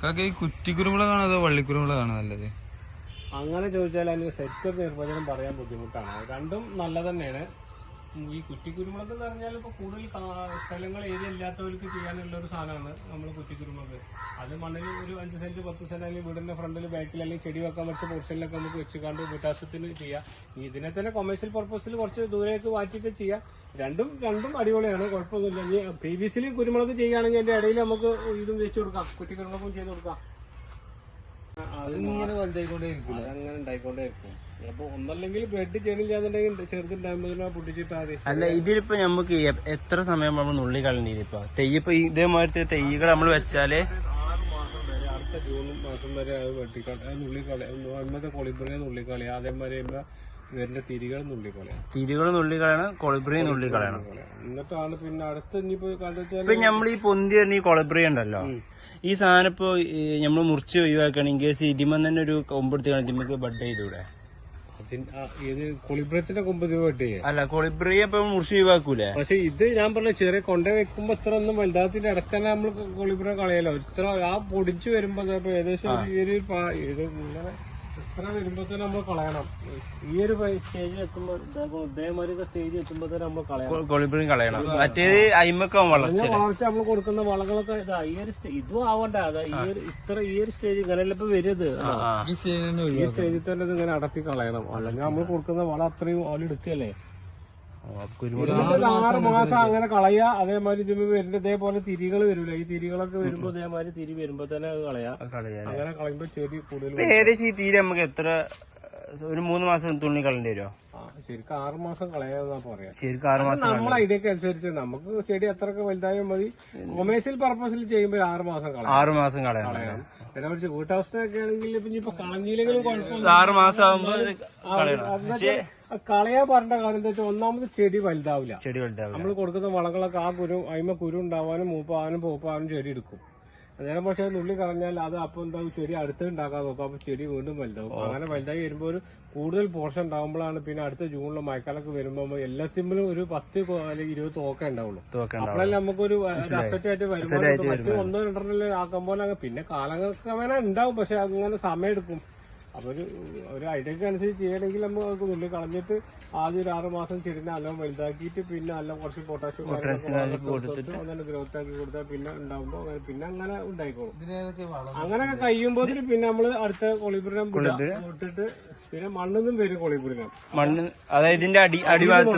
കാക്ക ഈ കുറ്റിക്കുരുമുളകാണോ അതോ വള്ളിക്കുരുമുളകാണോ നല്ലത്? അങ്ങനെ ചോദിച്ചാൽ അതിന് സെറ്റ് നിർവചനം പറയാൻ ബുദ്ധിമുട്ടാണ്. രണ്ടും നല്ല തന്നെയാണ്. ഈ കുറ്റിക്കുരുമുളക് എന്ന് പറഞ്ഞാൽ ഇപ്പോൾ കൂടുതൽ സ്ഥലങ്ങൾ ഏരിയ ഇല്ലാത്തവർക്ക് ചെയ്യാനുള്ള ഒരു സാധനമാണ് നമ്മൾ കുറ്റിക്കുരുമുളക്. അത് മണ്ണിൽ ഒരു അഞ്ച് സെന്റ് പത്ത് സെന്റ് അല്ലെങ്കിൽ വീടിന്റെ ഫ്രണ്ടിൽ ബാക്കിൽ അല്ലെങ്കിൽ ചെടി വെക്കാൻ പറ്റിയ പോർഷനിലൊക്കെ നമുക്ക് വെച്ചുകാണ്ട് മുറ്റാസത്തിന് ചെയ്യാം. ഇതിനെ തന്നെ കൊമേഴ്ഷ്യൽ പർപ്പസിൽ കുറച്ച് ദൂരേക്ക് മാറ്റിയിട്ട് ചെയ്യാം. രണ്ടും രണ്ടും അടിപൊളിയാണ് കുഴപ്പമൊന്നുമില്ല. ഇനി പി വി സിയിൽ കുരുമുളക് ചെയ്യുകയാണെങ്കിൽ അതിന്റെ ഇടയിൽ നമുക്ക് ഇതും വെച്ച് കൊടുക്കാം കുറ്റിക്കുരുമുളകും ചെയ്ത് കൊടുക്കാം. അത് ഇങ്ങനെ വലുതായിക്കൊണ്ടേ ഇരിക്കില്ല അതങ്ങനെ ഉണ്ടായിക്കൊണ്ടേ ഇരിക്കും അപ്പൊ ഒന്നല്ലെങ്കിൽ ബെഡ് ചെറുതുണ്ടാകുമ്പോൾ അല്ല ഇതിലിപ്പോ നമുക്ക് എത്ര സമയം നമ്മൾ നുള്ളി കളഞ്ഞിരിപ്പോ തെയ്യപ്പോ ഇതേമാതിരത്തെ തെയ്യകൾ നമ്മൾ വെച്ചാൽ ആറ് മാസം വരെ അടുത്ത ജൂൺ മാസം വരെ അത് വെട്ടിക്കളി അത് നുള്ളിക്കളി ഒന്നാമത്തെ കൊളിബറിനെ നുള്ളിക്കളി. അതേമാതിരി ഇവരുടെ തിരികൾ നുള്ളിക്കളയാം തിരികൾ നുള്ളി കളയണം കൊളിബ്രി നുള്ളി കളയണം എന്നിട്ടാണ് പിന്നെ അടുത്ത ഇനിയിപ്പോ ഇപ്പൊ നമ്മൾ ഈ പൊന്തി വരുന്ന ഈ കൊളബ്രി ഉണ്ടല്ലോ. ഈ സാധനം ഇപ്പൊ നമ്മൾ മുറിച്ച് ഒഴിവാക്കണെങ്കിൽ ഇതിമൻ തന്നെ ഒരു കൊമ്പെടുത്ത് കളിച്ചുമ്പോ ബഡ് ചെയ്തൂടെ കൊളിബ്രത്തിന്റെ കൊമ്പ് അല്ല കൊളിബ്രി അപ്പൊ മുറിച്ച് ഒഴിവാക്കൂലേ? പക്ഷെ ഇത് ഞാൻ പറഞ്ഞ ചെറിയ കൊണ്ട വെക്കുമ്പോ ഇത്ര ഒന്നും വലുതാത്തിന്റെ ഇടയ്ക്ക് തന്നെ നമ്മൾ കൊളിബ്ര കളയല്ലോ. ഇത്ര ആ പൊടിച്ചു വരുമ്പോ ഇപ്പൊ ഏകദേശം ഒരു ഇങ്ങനെ ഇത്ര വരുമ്പോ തന്നെ നമ്മൾ കളയണം. ഈ ഒരു സ്റ്റേജിൽ എത്തുമ്പോ ഇതേപോലെ ഇതേമാതിരി സ്റ്റേജിൽ എത്തുമ്പോ തന്നെ നമ്മൾ കളയണം. കളയണം. മറ്റേത് അയിമക്കം വളർച്ച വളർച്ച നമ്മൾ കൊടുക്കുന്ന വളങ്ങളൊക്കെ ഇതാ ഈ ഒരു ഇതും ആവണ്ട. അതാ ഈ ഒരു ഇത്ര ഈ ഒരു സ്റ്റേജ് ഇങ്ങനെയല്ല ഇപ്പൊ വരുത് ഈ സ്റ്റേജിൽ തന്നെ ഇത് ഇങ്ങനെ അടത്തി കളയണം. അല്ലെങ്കിൽ നമ്മൾ കൊടുക്കുന്ന വളം അത്രയും ഓല എടുക്കല്ലേ? കുരുമുളക് എന്നിട്ട് ആറ് മാസം അങ്ങനെ കളയാ. അതേമാതിരി ഇതിന് വരുന്ന ഇതേപോലെ തിരികൾ വരൂല. ഈ തിരികളൊക്കെ വരുമ്പോ ഇതേമാതിരി തിരി വരുമ്പോ തന്നെ അത് കളയാ. അങ്ങനെ കളയുമ്പോ ചെടി കൂടുതൽ ഏകദേശം ഈ തീരെ നമുക്ക് എത്ര ഒരു മൂന്ന് മാസം തുണി കളണ്ടി വരുമോ ശരിക്കും ആറ് മാസം കളയാന്നാ പറയാ. ശരിക്കും ആറു മാസം നമ്മളെ ഐഡിയക്ക് അനുസരിച്ച് നമുക്ക് ചെടി എത്രയൊക്കെ വലുതായാൽ മതി. കൊമേഴ്സ്യൽ പർപ്പസിൽ ചെയ്യുമ്പോൾ ആറ് മാസം കളയാം ആറ് മാസം കളയണം. പിന്നെ കുറച്ച് വീട്ടാവസ്ഥയൊക്കെ ആണെങ്കിൽ ഇനിയിപ്പോ കളഞ്ഞില്ലെങ്കിലും കുഴപ്പമില്ല ആറ് മാസം ആകുമ്പോ ഇത് കളയണം. കളയാൻ പറഞ്ഞ കാര്യം എന്താ വെച്ചാൽ ഒന്നാമത് ചെടി വലുതാവില്ല. ചെടി വലുതാവില്ല. നമ്മൾ കൊടുക്കുന്ന വളങ്ങളൊക്കെ ആ കുരു അതിമ കുരു ഉണ്ടാവാനും മൂപ്പാവാനും പൂപ്പാവാനും ചെടി എടുക്കും. നേരെ പക്ഷേ നുള്ളി കളഞ്ഞാൽ അത് അപ്പൊ എന്താകും ചെടി അടുത്ത് ഉണ്ടാക്കാൻ നോക്കും അപ്പൊ ചെടി വീണ്ടും വലുതാവും. അങ്ങനെ വലുതായി വരുമ്പോൾ ഒരു കൂടുതൽ പോർഷൻ ഉണ്ടാകുമ്പോഴാണ് പിന്നെ അടുത്ത ജൂണിലും മഴക്കാലൊക്കെ വരുമ്പോൾ എല്ലാത്തിലും ഒരു പത്ത് അല്ലെങ്കിൽ ഇരുപത് തോക്ക ഉണ്ടാവുള്ളൂ. അപ്പോഴല്ലേ നമുക്കൊരു അസറ്റ് ആയിട്ട് വരുമ്പോൾ മറ്റു ഒന്നോ രണ്ടെണ്ണം ആക്കുമ്പോൾ പിന്നെ കാലങ്ങൾക്ക് വേണേ ഉണ്ടാവും. പക്ഷെ അങ്ങനെ സമയം എടുക്കും. അപ്പൊ ഒരു ഒരു ഐഡിയക്ക് അനുസരിച്ച് ചെയ്യണമെങ്കിൽ നമുക്ക് നുള്ളി കളഞ്ഞിട്ട് ആദ്യം ഒരു ആറ് മാസം ചെടിനെ നല്ല വലുതാക്കിയിട്ട് പിന്നെ നല്ല കുറച്ച് പൊട്ടാഷ്യം കൊടുത്തിട്ട് അങ്ങനെ ഗ്രോത്ത് ആക്കി കൊടുത്താൽ പിന്നെ ഉണ്ടാവുമ്പോ പിന്നെ അങ്ങനെ ഉണ്ടായിക്കോളും. അങ്ങനെയൊക്കെ കഴിയുമ്പോൾ പിന്നെ നമ്മൾ അടുത്ത കൊളിപുരം വിട്ടിട്ട് പിന്നെ മണ്ണൊന്നും വരും കൊളിപുരം. മണ്ണ് അതായത് ഇതിന്റെ അടി അടിഭാഗത്തു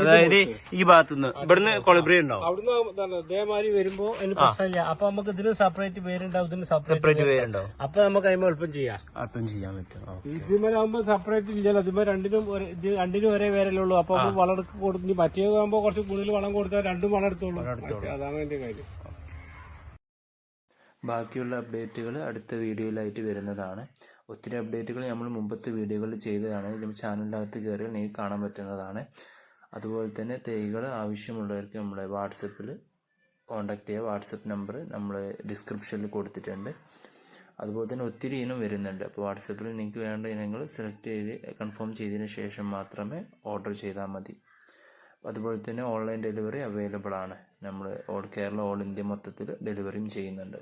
അതായത് ഈ ഭാഗത്തു നിന്ന്. ഇവിടുന്ന് കൊളിപുരം ഉണ്ടാവും. അവിടുന്ന് ഇതേമാതിരി വരുമ്പോ അതിന് പ്രശ്നമില്ല. അപ്പൊ നമുക്ക് ഇതിന് സെപ്പറേറ്റ് പേരുണ്ടാവും. ഇതിന് സെപ്പറേറ്റ് പേരുണ്ടാവും. അപ്പൊ നമുക്ക് അതിന് എളുപ്പം ചെയ്യാം. എളുപ്പം ആ. ഇതിന്മേലാകുമ്പോ സെപ്പറേറ്റ് ഇല്ലല്ലോ ഇതിന്മേ രണ്ടിനും ഒരേ- ഇത് രണ്ടിനും ഒരേ പേരല്ലേ ഉള്ളൂ അപ്പൊ വളം എടുത്ത് കൊടുത്ത് മറ്റേതാകുമ്പോ കുറച്ച് കൂടുതൽ വളം കൊടുത്താൽ രണ്ടും വളം എടുത്തോളൂ. മറ്റേ- അതാണ് എന്റെ കാര്യം. ബാക്കിയുള്ള അപ്ഡേറ്റുകൾ അടുത്ത വീഡിയോയിലായിട്ട് വരുന്നതാണ്. ഒത്തിരി അപ്ഡേറ്റുകൾ നമ്മൾ മുമ്പത്തെ വീഡിയോകളിൽ ചെയ്തതാണ്. ഇത് ചാനലിന്റെ അകത്ത് കയറിയാൽ നിങ്ങൾക്ക് കാണാൻ പറ്റുന്നതാണ്. അതുപോലെ തന്നെ തൈകൾ ആവശ്യമുള്ളവർക്ക് നമ്മളെ വാട്സപ്പിൽ കോൺടാക്ട് ചെയ്യുക വാട്സപ്പ് നമ്പർ നമ്മൾ ഡിസ്ക്രിപ്ഷനിൽ കൊടുത്തിട്ടുണ്ട്. അതുപോലെ തന്നെ ഒത്തിരി ഇനം വരുന്നുണ്ട്. അപ്പോൾ വാട്സപ്പിൽ നിങ്ങൾക്ക് വേണ്ട ഇനങ്ങൾ സെലക്ട് ചെയ്ത് കൺഫേം ചെയ്തതിന് ശേഷം മാത്രമേ ഓർഡർ ചെയ്താൽ മതി. അതുപോലെ തന്നെ ഓൺലൈൻ ഡെലിവറി അവൈലബിൾ ആണ്. നമ്മൾ ഓൾ കേരള ഓൾ ഇന്ത്യ മൊത്തത്തിൽ ഡെലിവറിയും ചെയ്യുന്നുണ്ട്.